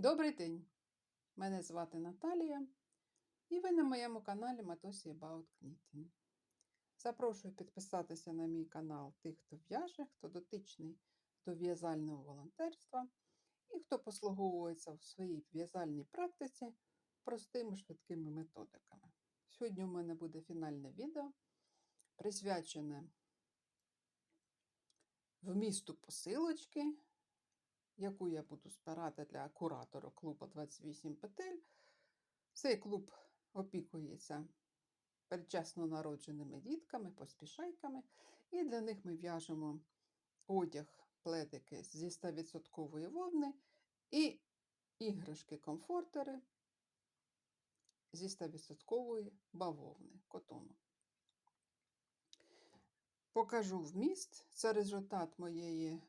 Добрий день! Мене звати Наталія, і ви на моєму каналі Матосі About Knitting. Запрошую підписатися на мій канал тих, хто в'яже, хто дотичний до в'язального волонтерства і хто послуговується в своїй в'язальній практиці простими швидкими методиками. Сьогодні у мене буде фінальне відео, присвячене вмісту посилочки яку я буду збирати для куратора клубу 28 петель. Цей клуб опікується передчасно народженими дітками, поспішайками, і для них ми в'яжемо одяг, пледики зі 100% вовни і іграшки-комфортери зі 100% бавовни котону. Покажу вміст. Це результат моєї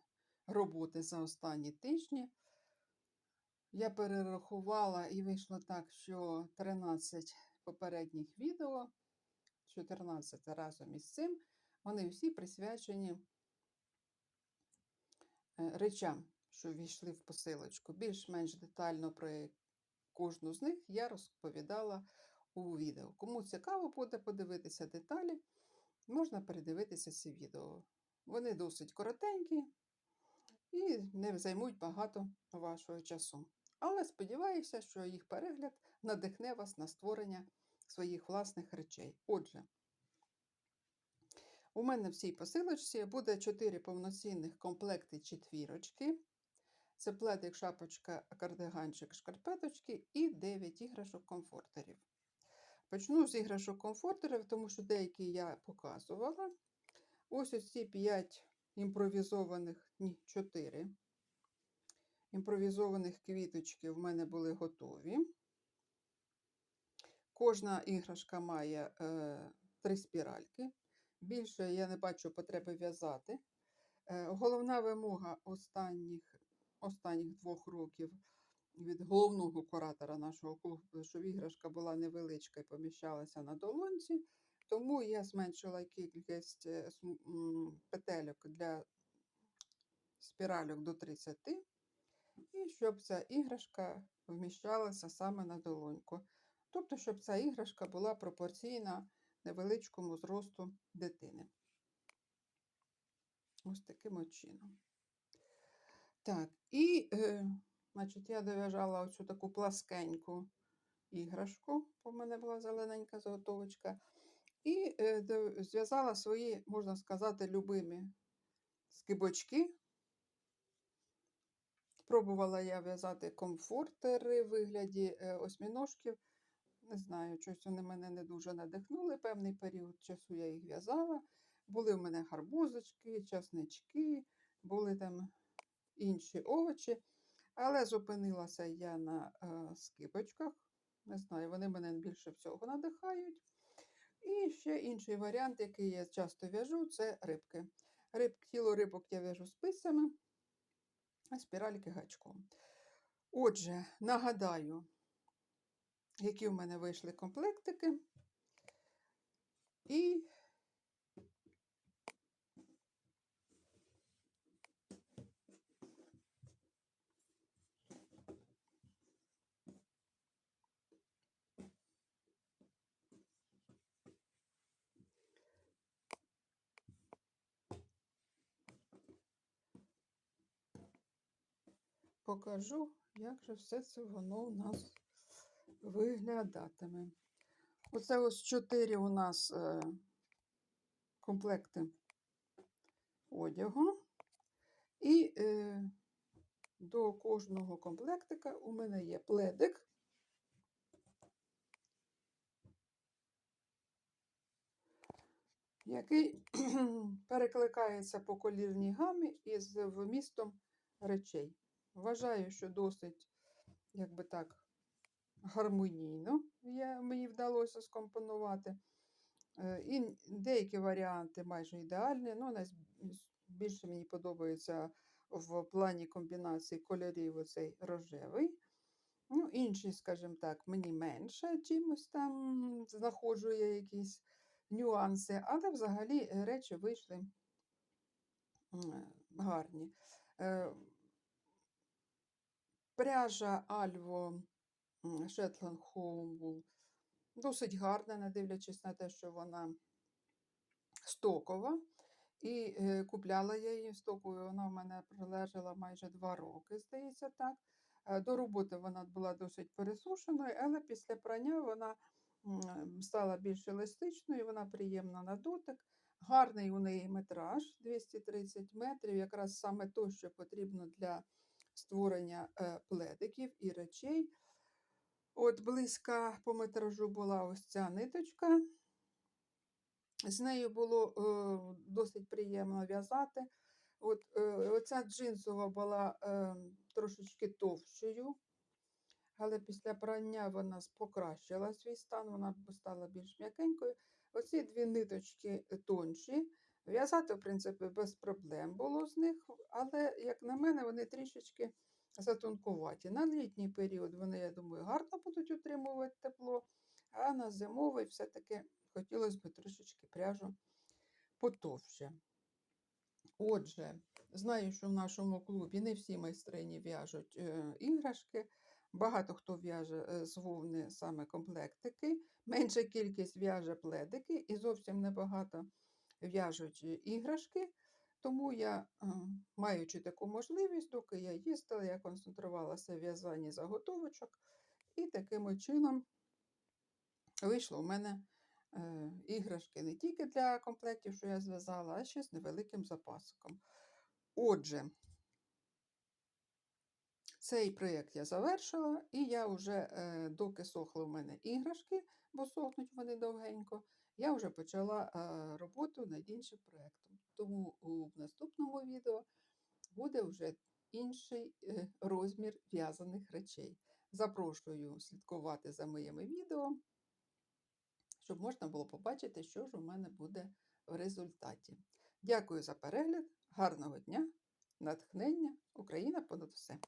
роботи за останні тижні. Я перерахувала і вийшло так, що 13 попередніх відео, 14 разом із цим, вони всі присвячені е, речам, що війшли в посилочку. Більш-менш детально про кожну з них я розповідала у відео. Кому цікаво буде подивитися деталі, можна передивитися ці відео. Вони досить коротенькі, і не займуть багато вашого часу. Але сподіваюся, що їх перегляд надихне вас на створення своїх власних речей. Отже, у мене в цій посилочці буде 4 повноцінних комплекти четвірочки. Це пледик, шапочка, кардиганчик, шкарпеточки і 9 іграшок комфортерів. Почну з іграшок комфортерів, тому що деякі я показувала. Ось оці 5 імпровізованих, ні, 4 імпровізованих квіточки в мене були готові. Кожна іграшка має е, три спіральки. Більше я не бачу потреби в'язати. Е, головна вимога останніх останніх двох років від головного куратора нашого клубу, щоб іграшка була невеличка і поміщалася на долонці. Тому я зменшила кількість е, петельок для спіральок до 30, і щоб ця іграшка вміщалася саме на долоньку. Тобто, щоб ця іграшка була пропорційна невеличкому зросту дитини. Ось таким от чином. Так, і, е, значить, я дов'яжала оцю таку пласкеньку іграшку, бо в мене була зелененька заготовочка. І зв'язала свої, можна сказати, любимі скибочки. Пробувала я в'язати комфортери в вигляді е, осьміножків. Не знаю, щось вони мене не дуже надихнули. Певний період часу я їх в'язала. Були в мене гарбузочки, часнички, були там інші овочі. Але зупинилася я на е, скибочках. Не знаю, вони мене більше всього надихають. І ще інший варіант, який я часто в'яжу, це рибки. Риб, Тіло рибок я в'яжу списами, а спіральки гачком. Отже, нагадаю, які в мене вийшли комплектики. І покажу, як же все це воно у нас виглядатиме. Оце ось чотири у нас е, комплекти одягу. І е, до кожного комплектика у мене є пледик. Який перекликається по колірній гамі із вмістом речей. Вважаю, що досить, як би так, гармонійно я, мені вдалося скомпонувати. Е, і деякі варіанти майже ідеальні. Ну, більше мені подобається в плані комбінації кольорів оцей рожевий. Ну, Інші, скажімо так, мені менше чимось там знаходжу я якісь нюанси, але взагалі речі вийшли гарні. Пряжа Альво Shetland Home досить гарна, не дивлячись на те, що вона стокова. І е, купляла я її стоковою, вона в мене пролежала майже два роки, здається так. Е, До роботи вона була досить пересушеною, але після прання вона стала більш еластичною, вона приємна на дотик. Гарний у неї метраж 230 метрів, якраз саме то, що потрібно для створення е, пледиків і речей. От близька по метражу була ось ця ниточка. З нею було е, досить приємно в'язати. От, е, оця джинсова була трошечки товщою, але після прання вона покращила свій стан, вона стала більш м'якенькою. Оці дві ниточки тонші. В'язати, в принципі, без проблем було з них, але, як на мене, вони трішечки затонкуваті. На літній період вони, я думаю, гарно будуть утримувати тепло, а на зимовий все-таки хотілося б трошечки пряжу потовще. Отже, знаю, що в нашому клубі не всі майстрині в'яжуть е, іграшки. Багато хто в'яже е, з вовни саме комплектики, менша кількість в'яже пледики і зовсім небагато в'яжуть е, іграшки. Тому я, е, маючи таку можливість, доки я їздила, я концентрувалася в в'язанні заготовочок, і таким чином вийшло у мене е, іграшки не тільки для комплектів, що я зв'язала, а ще з невеликим запасиком. Отже, цей проєкт я завершила, і я вже, е, доки сохли в мене іграшки, бо сохнуть вони довгенько, я вже почала е, роботу над іншим проєктом. Тому у наступному відео буде вже інший е, розмір в'язаних речей. Запрошую слідкувати за моїми відео щоб можна було побачити, що ж у мене буде в результаті. Дякую за перегляд, гарного дня, натхнення, Україна понад усе!